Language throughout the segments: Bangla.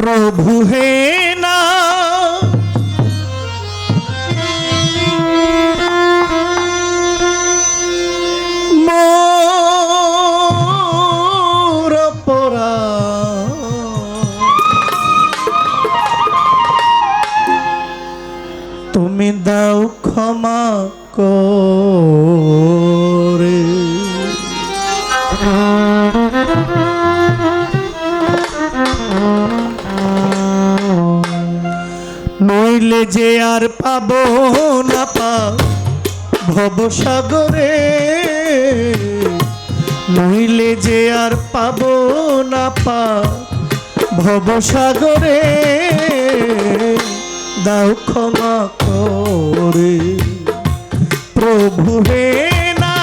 প্রভু হে না। তুমি দাও ক্ষমা করে। নইলে যে আর পাবো না পা ভবসাগরে। নইলে যে আর পাবো না পা ভবসাগরে। দাও ক্ষমা করে। প্রভু হে না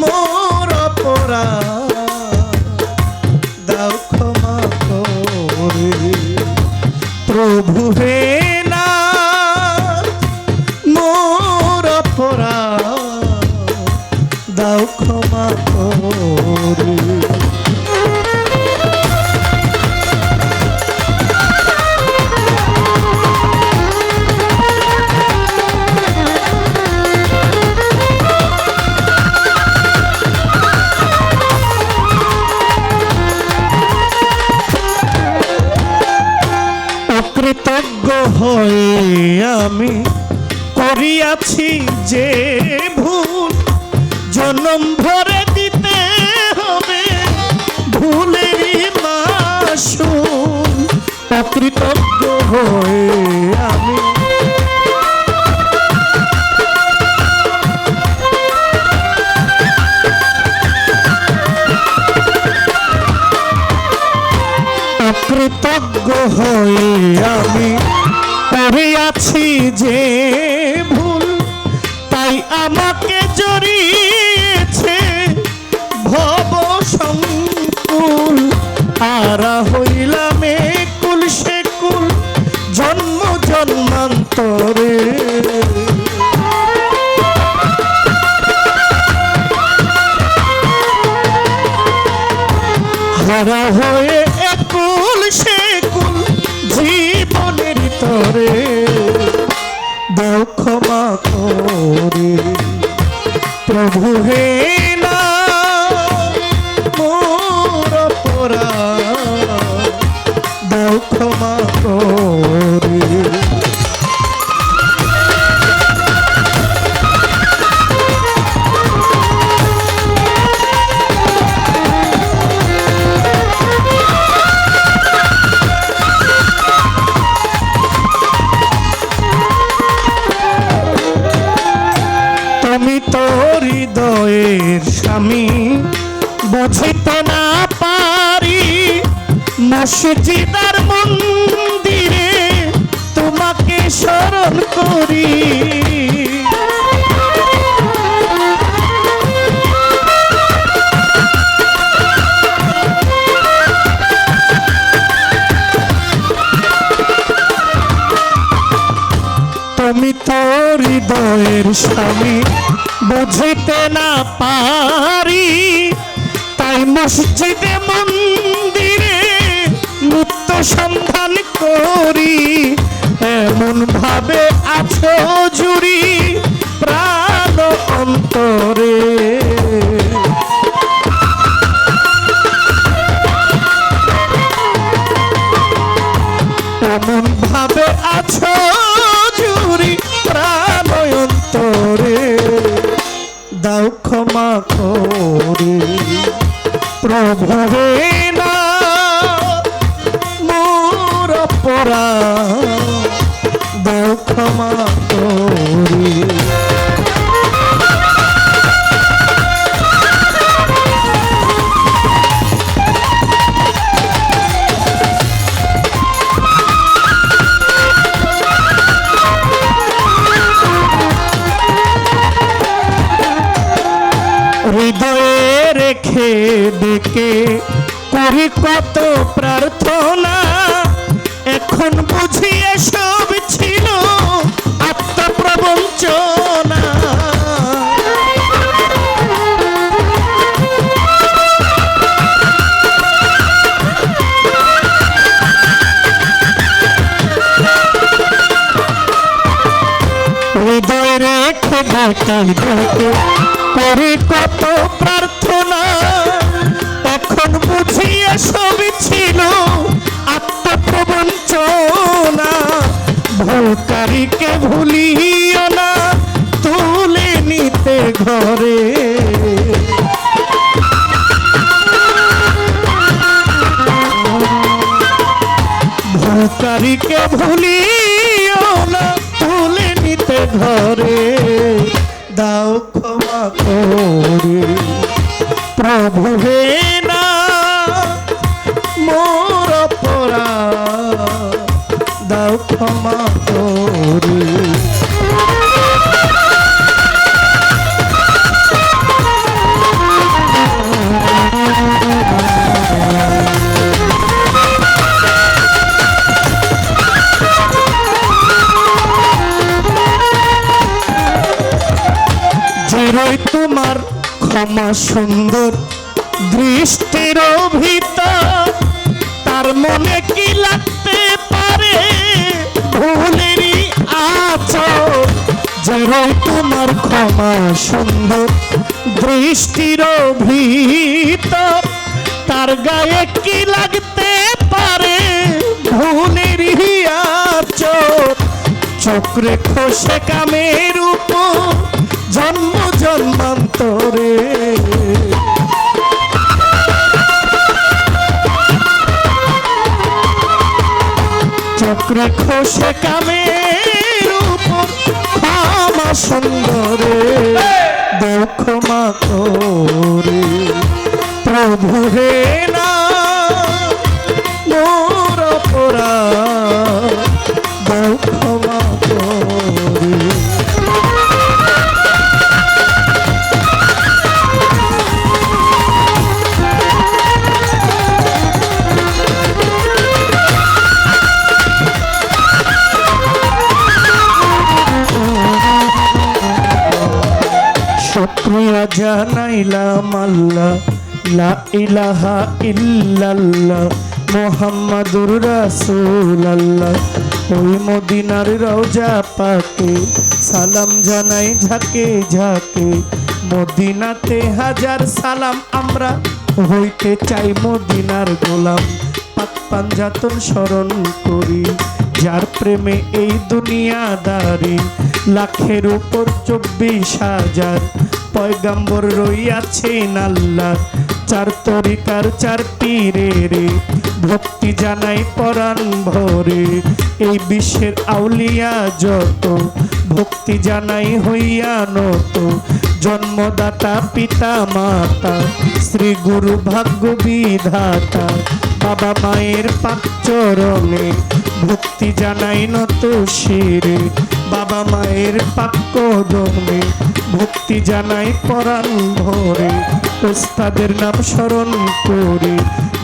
মোর অপরাধ প্রভু হে হয়ে আমি করিয়াছি যে ভুল জনম করিয়াছি যে ভুল, তাই আমাকে জড়িয়েছে ভব সংকুল। আরা হইলাম কুল সে কুল জন্ম জন্মান্তরে। হারা হয়ে করে। প্রভু হে হৃদয়ের স্বামী। বুঝিতে না পারি মসজিদার মন্দিরে তোমাকে স্মরণ করি। তুমি তো হৃদয়ের স্বামী। বুঝিতে না পারি তাই মসজিদে মন্দিরে মুক্ত সন্ধান করি। এমন ভাবে আছো জুড়ি হে না। মোর অপরাধ দাও ক্ষমা করে। হৃদয়ে মুখে করি কত প্রার্থনা। এখন বুঝি এসব ছিল আত্মপ্রবঞ্চনা হৃদয় রেখে ডাকাই ডাকে, করে কত প্রাণ ভুলকারীকে ভুলিও না, তুলে নিতে ঘরে। ভুলকারীকে ভুলিও না, তুলে নিতে ঘরে। দাও ক্ষমা করে। প্রভু হে না, মোর পরা দাও ক্ষমা তোমার ক্ষমা সুন্দর দৃষ্টির ভিতর তার মনে যেরই তোমার ক্ষমা সুন্দর। দৃষ্টির ভিতর তার গায়ে কি লাগতে পারে? ভুলেরই আচর চক্রে খসে কামের উপর, জন্ম জন্মান্তরে। চক্রে খসে কামের সুন্দরে দুঃখ মা করে প্রভু হে না মোর পুরা দুঃখ মোহাম্মদুর ওই মদিনার পাকে, সালাম জানাই ঝাকে ঝাকে। মদিনাতে হাজার সালাম আমরা হইতে চাই মদিনার গোলাম। পাঞ্জাতন স্মরণ করি, যার প্রেমে এই দুনিয়া দুনিয়াদারি। লাখের উপর চব্বিশ হাজার পয়গাম্বর রইয়াছেন আল্লাহ। চার তরিকার চার পীরে রে। ভক্তি জানাই পরাণ ভরে। এই বিশ্বের আউলিয়া যত। ভক্তি জানাই হইয়া নত। জন্মদাতা, পিতা, মাতা। শ্রী গুরু ভাগ্য বিধাতা। বাবা মায়ের পাক চরণে ভক্তি জানাই নত শিরে। বাবা মায়ের পাক কদমে ভক্তি জানাই পরাণ ভরে ওস্তাদের নাম স্মরণ করে।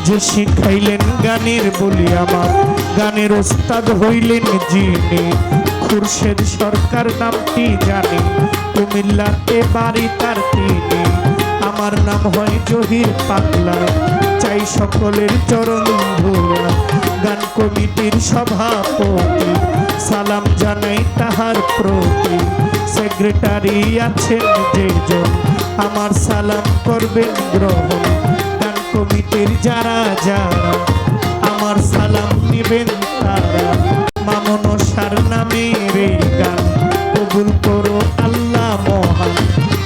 যে শিখাইলেন গানের বলি আমার, গানের ওস্তাদ হইলেন যিনি। খুরশেদ সরকার নামটি জানি কুমিল্লাতে বাড়ি তার তিনি। আমার নাম হয় জহির পাতলা চাই সকলের চরণ গান কমিটির সভাপতি। সালাম জানাই তাহার প্রতি। সেক্রেটারি আছেন যেজন আমার সালাম করবেন গ্রহণ। গান কমিটির যারা যারা, আমার সালাম নেবেন তারা। মামন সার এই গান। কবুল করো আল্লাহ মহান।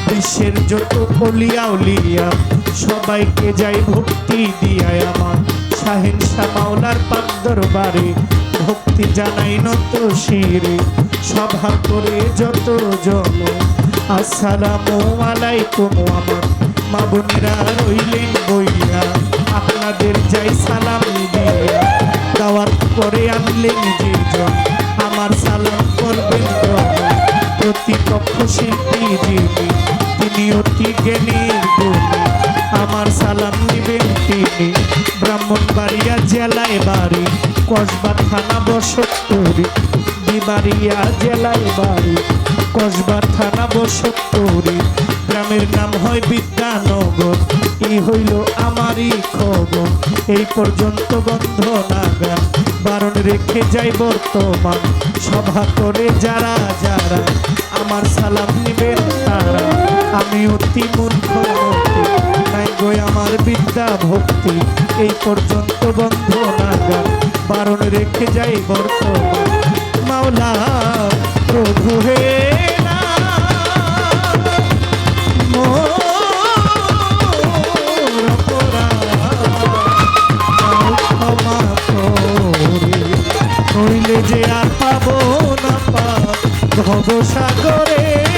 বিশ্বের যত অলিয়া উলিয়া সবাইকে যাই ভক্তি দিয়ায় আমার। শাহ মাওলার পাক দরবারে ভক্তি জানাই নত শিরে সভা করে যত জন। আসসালামু আলাইকুম আমার মা বোনেরা রইলেন বইয়া। আপনাদের যাই সালাম দিয়া। দাওয়াত করে আনলেন যেজন আমার সালাম করবেন প্রতিপক্ষ শিল্পী যিনি তিনি অতি জ্ঞানীর গুণী। আমার সালাম নিবেন তিনি। ব্রাহ্মণবাড়িয়া জেলায় বাড়ি, কসবা থানা বসতপুরি বিমারিয়া জেলায় বাড়ি, কসবা থানা বসতপুরি গ্রামের নাম হয় বিদ্যানগর ই হইল আমারই খবর। এই পর্যন্ত বন্ধ নাগান বারণ রেখে যাই বর্তমান। সভা করে যারা যারা, আমার সালাম নিবে তারা। আমি অতি মূর্খ গো আমার বিদ্যা ভক্তি, এই পর্যন্ত বন্ধ নাগান বারণ রেখে যাই বর্ত মাওলা, প্রভু হে যে আর পাবো না পাব সাগরে